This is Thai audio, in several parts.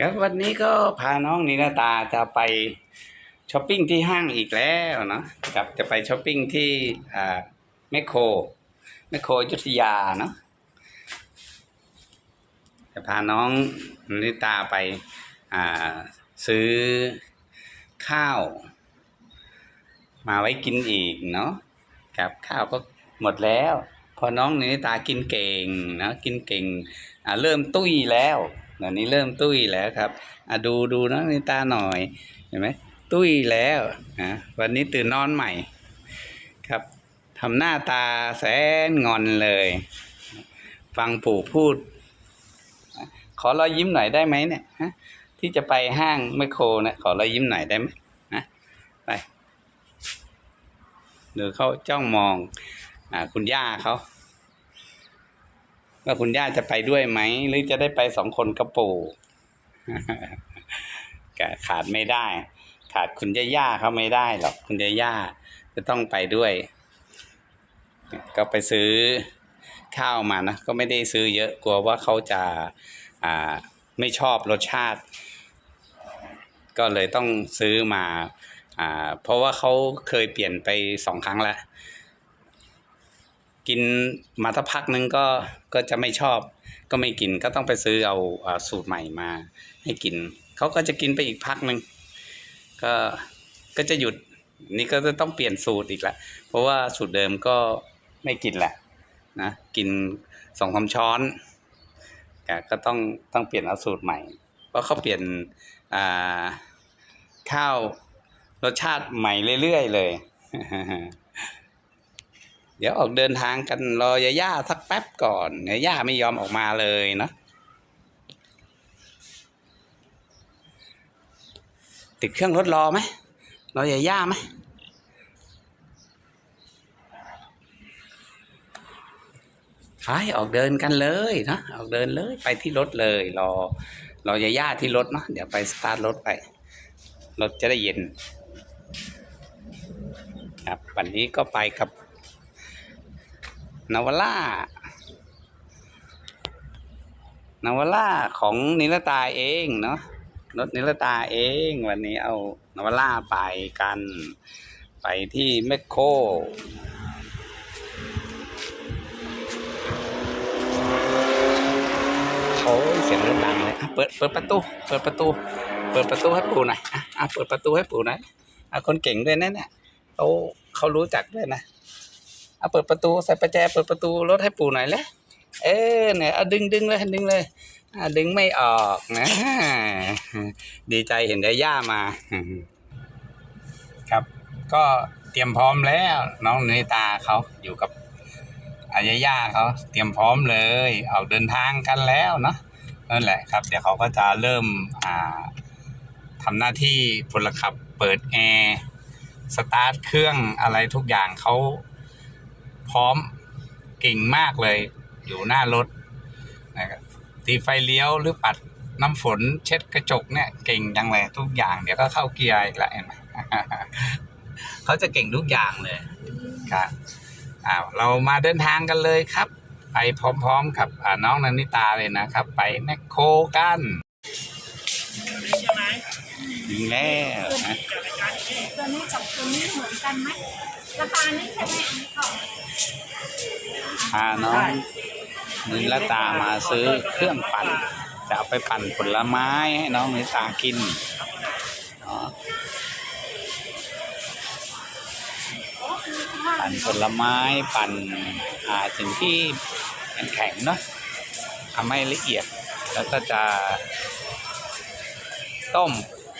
ครับวันนี้ก็พาน้องนินาตาจะไปช้อปปิ้งที่ห้างอีกแล้วเนาะกับจะไปช้อปปิ้งที่อ่าแมคโครแมคโครยุธยาเนาะจะพาน้องนิตาไปอ่าซื้อข้าว มาไว้กินอีกเนาะกับข้าวก็หมดแล้ว พอน้องนิตากินเก่งเนาะกินเก่งอ่าเริ่มตุ้ยแล้ว ตอนนี้เริ่มตุ้ยแล้วครับอะดูดูน้องนิตาหน่อย เห็นไหมตุ้ยแล้วนะวันนี้ตื่นนอนใหม่ ครับทำหน้าตาแสนงอนเลย ฟังปู่พูด ขอรอยยิ้มหน่อยได้ไหมเนี่ยฮะที่จะไปห้างแมโครนะขอรอยยิ้มหน่อยได้ไหมนะไปเดี๋ยวเขาจ้องมองอคุณย่าเขา ว่าคุณย่าจะไปด้วยไหม หรือจะได้ไปสองคนกระปู่ก็ขาดไม่ได้ ขาดคุณย่าย่าเขาไม่ได้หรอกคุณย่าย่าจะต้องไปด้วย ก็ไปซื้อข้าวมานะก็ไม่ได้ซื้อเยอะกลัวว่าเขาจะอ่าไม่ชอบรสชาติ ก็เลยต้องซื้อมาอ่าเพราะว่าเขาเคยเปลี่ยนไปสองครั้งแล้ว กินมาสักพักนึงก็ก็จะไม่ชอบ ก็ไม่กินก็ต้องไปซื้อเอาสูตรใหม่มาให้กินเขาก็จะกินไปอีกพักหนึ่งก็ก็จะหยุดนี่ก็จะต้องเปลี่ยนสูตรอีกละเพราะว่าสูตรเดิมก็ไม่กินแหละนะกินสองสามช้อนก็ก็ต้องต้องเปลี่ยนเอาสูตรใหม่เพราะเขาเปลี่ยนข้าวรสชาติใหม่เรื่อยๆเลย เดี๋ยวออกเดินทางกันรอยาย่าสักแป๊บก่อนยาย่าไม่ยอมออกมาเลยเนาะติดเครื่องรถรอไหมรอยาย่าไหมไปออกเดินกันเลยเนาะออกเดินเลยไปที่รถเลย รอ รอยาย่าที่รถเนาะเดี๋ยวไปสตาร์ทรถไป รถจะได้เย็น ครับวันนี้ก็ไปกับ นาวาร่านาวาร่าของนิรตาเองเนาะรถนิรตาเองวันนี้เอานาวาร่าไปกัน ไปที่แมคโครโอ้ยเสียงเริ่มดังเลยอะเปิดเปิดประตู เปิดประตู เปิดประตูให้ปู่หน่อยอะอะเปิดประตูให้ปู่หน่อยอะคนเก่งด้วยนะเนี่ยเขาเขารู้จักด้วยนะ เอาเปิดประตูใส่ประแจเปิดประตูรถให้ปู่หน่อยเลยเออเนี่ยเอาดึงดึงเลยดึงเลยอ่าดึงไม่ออกนะ ดีใจเห็นได้ย่ามา ครับ ก็เตรียมพร้อมแล้ว น้องเนตาเขาอยู่กับอายาย่าเขาเตรียมพร้อมเลย ออกเดินทางกันแล้วเนาะนั่นแหละครับ เดี๋ยวเขาก็จะเริ่มอ่าทำหน้าที่พลขับเปิดแอร์สตาร์ทเครื่องอะไรทุกอย่างเขา พร้อมเก่งมากเลย อยู่หน้ารถนะครับตีไฟเลี้ยวหรือปัดน้ำฝนเช็ดกระจกเนี่ยเก่งจังเลยทุกอย่าง เดี๋ยวก็เข้าเกียร์อีกแล้วเห็นไหมเขาจะเก่งทุกอย่างเลยครับอ้าวเรามาเดินทางกันเลยครับ ไปพร้อมๆกับอ่าน้องนันนิตาเลยนะครับ ไปแมคโครกันถึงแล้วนะ ตัวนี้กับตัวนี้เหมือนกันไหมราคานี้ใช่ไหมอันนี้ก่อนพาน้องนิลตามาซื้อเครื่องปั่น จะเอาไปปั่นผลไม้ให้น้องนิลตากินเนาะปั่นผลไม้ปั่นอาสิ่งที่แข็งๆเนาะทำให้ละเอียดแล้วก็จะต้ม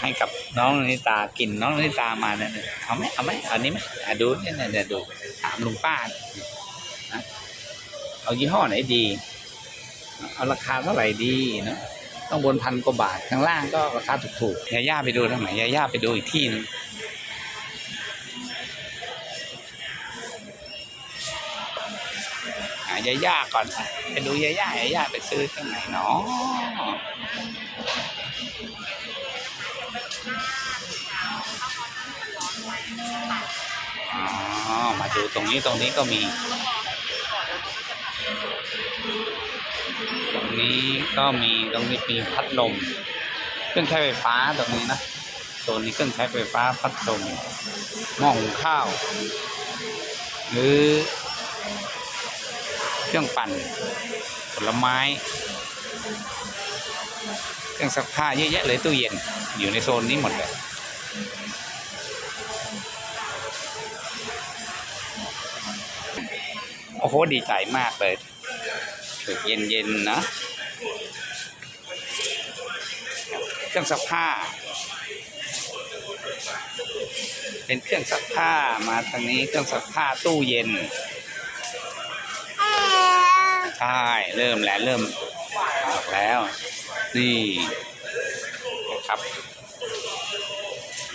ให้กับน้องนิตากินน้องนิตามาเนี่ยเอาไหมเอาไหมอานี้ไหมอะดูเนี่ยเนี่ยดูถามลุงป้านะเอายี่ห้อไหนดี เอาราคาเท่าไหร่ดีเนอะต้องบนพันกว่าบาทข้างล่างก็ราคาถูกๆยาย่าไปดูทางไหนยาย่าไปดูอีกที่หนึงหายาย่าก่อนไปดูยาย่ายาย่าไปซื้อที่ไหนเนาะ อ๋อมาดูตรงนี้ตรงนี้ก็มี ตรงนี้ก็มีตรงนี้มีพัดลมเครื่องใช้ไฟฟ้าตรงนี้นะโซนนี้เครื่องใช้ไฟฟ้าพัดลมหม้อหุงข้าว หรือเครื่องปั่นผลไม้ เครื่องซักผ้าเยอะแยะเลยตู้เย็นอยู่ในโซนนี้หมดเลย โอ้โหดีใจมากเลยรู้สึกเย็นๆนะเครื่องซักผ้า เป็นเครื่องซักผ้ามาทางนี้เครื่องซักผ้าตู้เย็น ใช่ เริ่มแล้ว เริ่มออกแล้ว นี่ครับ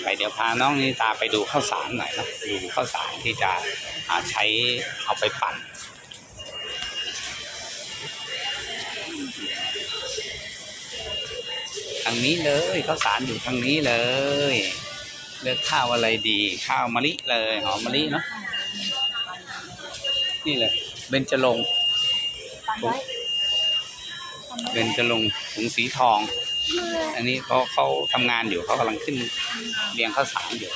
ไปเดี๋ยวพาน้องนิตาไปดูข้าวสารหน่อยนะดูข้าวสารที่จะใช้เอาไปปั่น ทางนี้เลยข้าวสารอยู่ทางนี้เลย เลือกข้าวอะไรดีข้าวมะลิเลยหอมมะลิเนาะนี่เลยเบญจรงค์ปันไว้เบญจรงค์ถุงสีทอง อันนี้เขาเขาทำงานอยู่เขากำลังขึ้นเรียงข้าวสารอยู่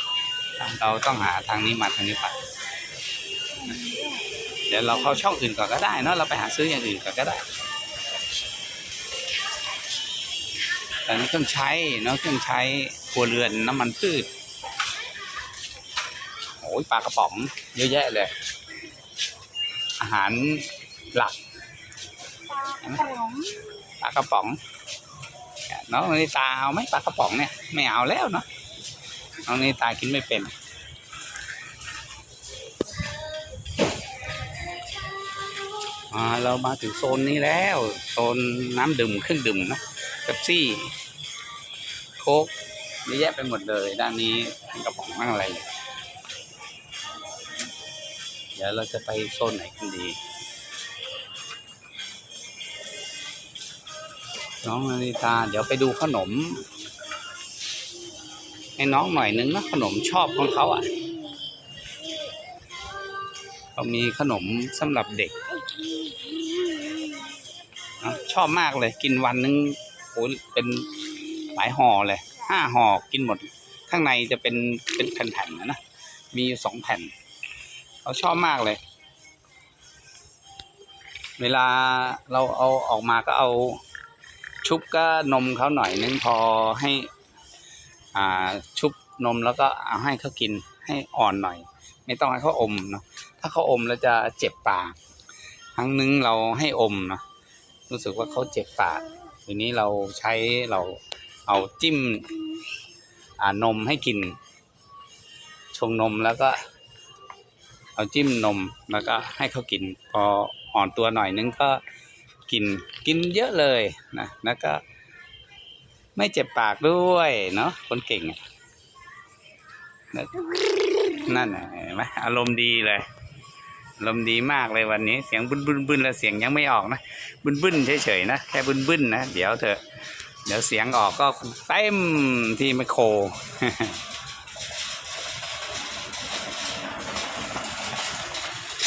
เราต้องหาทางนี้มาทางนี้ไปเดี๋ยวเราเข้าช่องอื่นก่อนก็ได้เนอะเราไปหาซื้ออย่างอื่นก่อนก็ได้ แต่นี้เครื่องใช้เนาะเครื่องใช้ครัวเรือนน้ำมันพืชโอ้ยปลากระป๋องเยอะแยะเลย อาหารหลักปลาของปลากระป๋องน้องนิตาเอาไหมปลากระป๋องเนี่ยไม่เอาแล้วเนาะน้องนิตากินไม่เป็นอ่าเรามาถึงโซนนี้แล้ว โซนน้ำดื่มเครื่องดื่มเนอะ เป๊ปซี่โค้กเยอะแยะไปหมดเลย ด้านนี้เป็นกระป๋องมั่งอะไร เดี๋ยวเราจะไปโซนไหนกันดี น้องนาฬิตา เดี๋ยวไปดูขนม ให้น้องหน่อยนึงนะขนมชอบของเขาอะเขามีขนมสำหรับเด็ก ชอบมากเลยกินวันนึง อ้ยเป็นหลายห่อเลยห้าห่อกินหมด ข้างในจะเป็นเป็นแผ่นๆนะนะมีสองแผ่นเขาชอบมากเลย เวลาเราเอาออกมาก็เอาชุบก็นมเขาหน่อยนึงพอให้อ่าชุบนมแล้วก็เอาให้เขากินให้อ่อนหน่อย ไม่ต้องให้เขาอมเนาะถ้าเขาอมแล้วจะเจ็บปากครั้งนึงเราให้อมเนาะรู้สึกว่าเขาเจ็บปาก ทีนี้เราใช้เราเอาจิ้มอานมให้กิน ชงนมแล้วก็ เอาจิ้มนมแล้วก็ให้เขากิน พออ่อนตัวหน่อยนึงก็กินกินเยอะเลยนะแล้วก็ไม่เจ็บปากด้วยเนาะคนเก่งนั่นน่ะเห็นไหมอารมณ์ดีเลย อารมดีมากเลยวันนี้ เสียงบึ้นบึ้นบึ้นแล้วเสียงยังไม่ออกนะบึ้นบึ้นเฉยๆนะแค่บึ้นบึ้นนะเดี๋ยวเถอะเดี๋ยวเสียงออกก็เต็มที่ไมโคร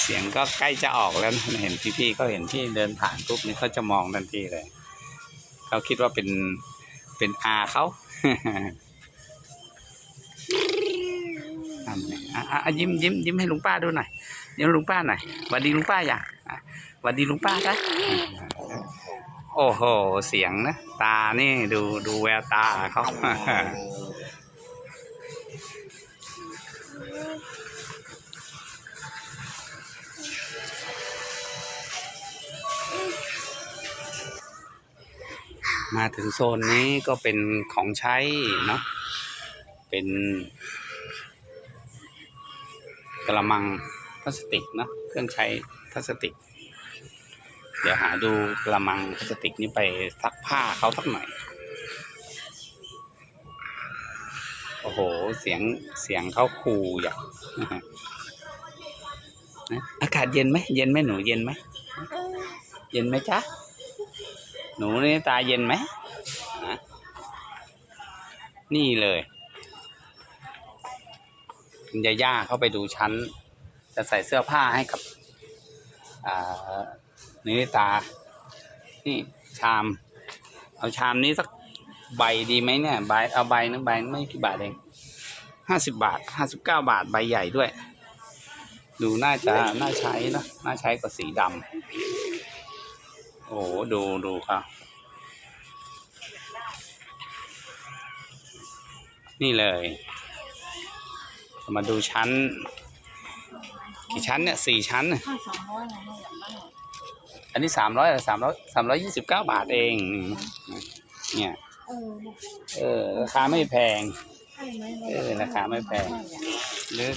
เสียงก็ใกล้จะออกแล้วนะเห็นพี่ๆเขาเห็นที่เดินผ่านปุ๊บนี่เขาจะมองทันทีเลยเขาคิดว่าเป็นเป็นอาเขานั่นไงอะอะอะยิ้มยิ้มยิ้มให้ลุงป้าดูหน่อย ยิ้มให้ลุงป้าหน่อยหวัดดีลุงป้าอย่างหวัดดีลุงป้าจ้ะโอ้โห เสียงนะ ตานี่ดูดูแววตาเขามาถึงโซนนี้ก็เป็นของใช้เนาะเป็นกระมัง พลาสติกเนาะเครื่องใช้พลาสติก เดี๋ยวหาดูกระมังพลาสติกนี้ไปซักผ้าเขาสักหน่อย โอ้โห เสียงเสียงเขาคูอย่างอากาศเย็นไหมเย็นไหมหนูเย็นไหมเย็นไหมจ๊ะหนูนี่ตาเย็นไหมนะนี่เลยคุณยาย่าเข้าไปดูชั้น จะใส่เสื้อผ้าให้กับอ่านิตา นี่ชาม เอาชามนี้สักใบดีไหมเนี่ยใบเอาใบนึงใบไม่กี่บาทเองห้าสิบบาทห้าสิบเก้าบาทใบใหญ่ด้วย ดูน่าจะน่าใช้นะน่าใช้กว่าสีดำโอ้โหดูดูครับนี่เลย มาดูชั้น กี่ชั้นเนี่ยสี่ชั้นน่ะถ้าสองร้อยเราไม่อยากได้อันนี้สามร้อยสามร้อยสามร้อยยี่สิบเก้าบาทเอง เนี่ยเออเออราคาไม่แพง ใช่ไหมเออราคาไม่แพง หรือ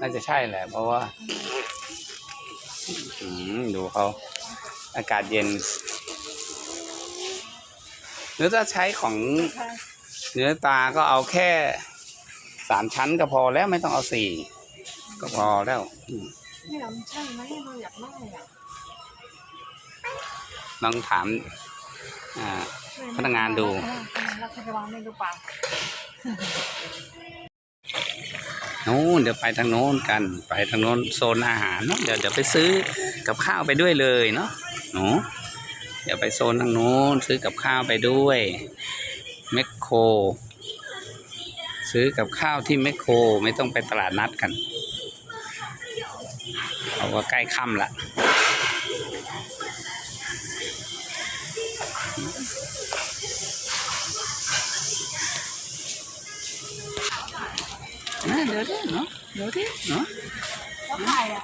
น่าจะใช่แหละ เพราะว่าอืมดูเขาอากาศเย็นหรือถ้าใช้ของเนื้อตาก็เอาแค่สามชั้นก็พอแล้วไม่ต้องเอาสี่ ก็พอแล้วอืมนี่เราใช่ไหมเราอยากได้อะลองถามอ่าพนักงานดูเราจะวางในดูปากนู้นเดี๋ยวไปทางโน้นกัน ไปทางโน้นโซนอาหารเนาะเดี๋ยวเดี๋ยวไปซื้อกับข้าวไปด้วยเลยเนาะหนูเดี๋ยวไปโซนทางโน้นซื้อกับข้าวไปด้วยแมคโครซื้อกับข้าวที่แมคโครไม่ต้องไปตลาดนัดกัน เราะว่าใกล้ค่ำละเดี๋ยวดิเนาะเดี๋ยวดิเนาะแล้วไข่อะ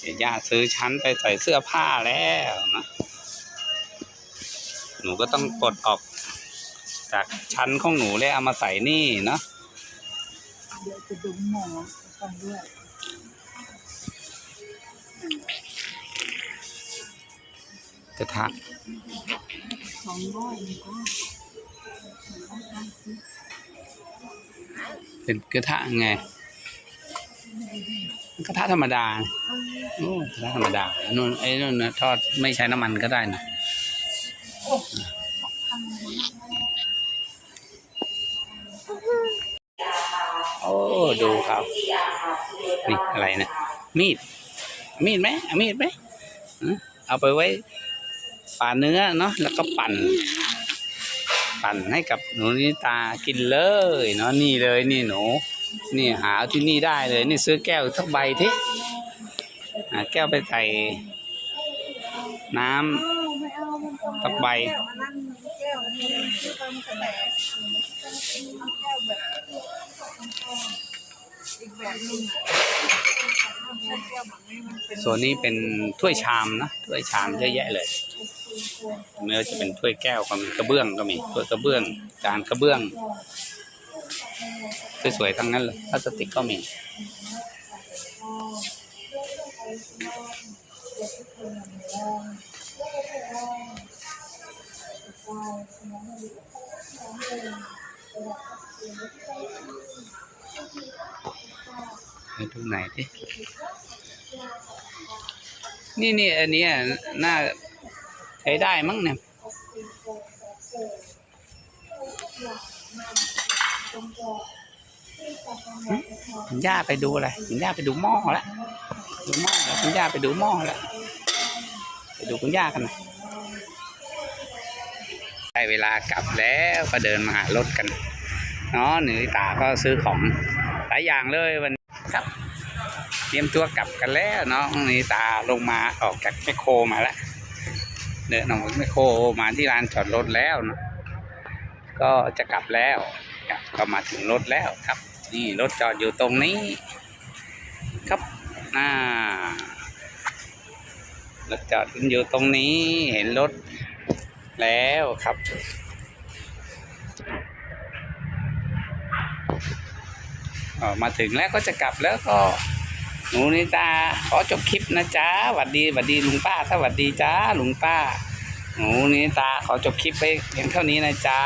เดี๋ยวย่าซื้อชั้นไปใส่เสื้อผ้าแล้วนะ หนูก็ต้องปลดออกจากชั้นของหนูแล้วเอามาใส่นี่เนาะเดี๋ยวจะดุมหมอกันด้วยกระทะสองร้อยนี่ก็เป็นกระทะไงกระทะธรรมดาโอ้กระทะธรรมดานู่นไอ้นู่นนะทอดไม่ใช้น้ำมันก็ได้นะ ดูครับนี่อะไรนะมีด มีดไหมเอามีดไหมเอาไปไว้ป่าเนื้อเนาะแล้วก็ปั่น ปั่นให้กับหนูนิตากินเลยเนาะนี่เลยนี่หนู นี่หาที่นี่ได้เลย นี่ซื้อแก้วทักใบทีแก้วไปใส่น้ำไม่เอามันต้องตักใบแก้ว อันนั้นแก้วนี้ที่ทำกแสเอาแก้วแบบอีกแบบหนึงอะใช้แก้วนนเป็นส่วนนี้เป็นถ้วยชามนะถ้วยชามเยอะแยะเลยไม่ว่าจะเป็นถ้วยแก้วก็มีกระเบื้องก็มีถ้วยกระเบื้องจานกระเบื้องสวยๆทั้งนั้นเลยพลาสติกก็มี ไปดูไหนดินี่นี่อันนี้น่าใช้ได้มั้งเนี่ยคุณย่าไปดูอะไรคุณย่าไปดูหม้อแล้วดูหม้อแล้วคุณย่าไปดูหม้อแล้วไปดูคุณย่ากันน่อยได้เวลากลับแล้วก็เดินมาหารถกัน เนาะหนูตาก็ซื้อของหลายอย่างเลยวันนี้ครับเตรียมตัวกลับกันแล้วเนาะนี่ตาลงมาออกจากแมคโครมาแล้วเดินออกจากแมคโครมาที่ลานจอดรถแล้วเนาะก็จะกลับแล้วครับก็มาถึงรถแล้วครับ นี่รถจอดอยู่ตรงนี้ ครับอ่ารถจอดอยู่ตรงนี้เห็นรถแล้วครับ ออก มาถึงแล้วก็จะกลับแล้วก็หนูนิตาขอจบคลิปนะจ๊ะหวัดดีหวัดดีลุงป้าสวัสดีจ้าลุงป้า หนูนิตาขอจบคลิปไปเพียงเท่านี้นะจ๊ะ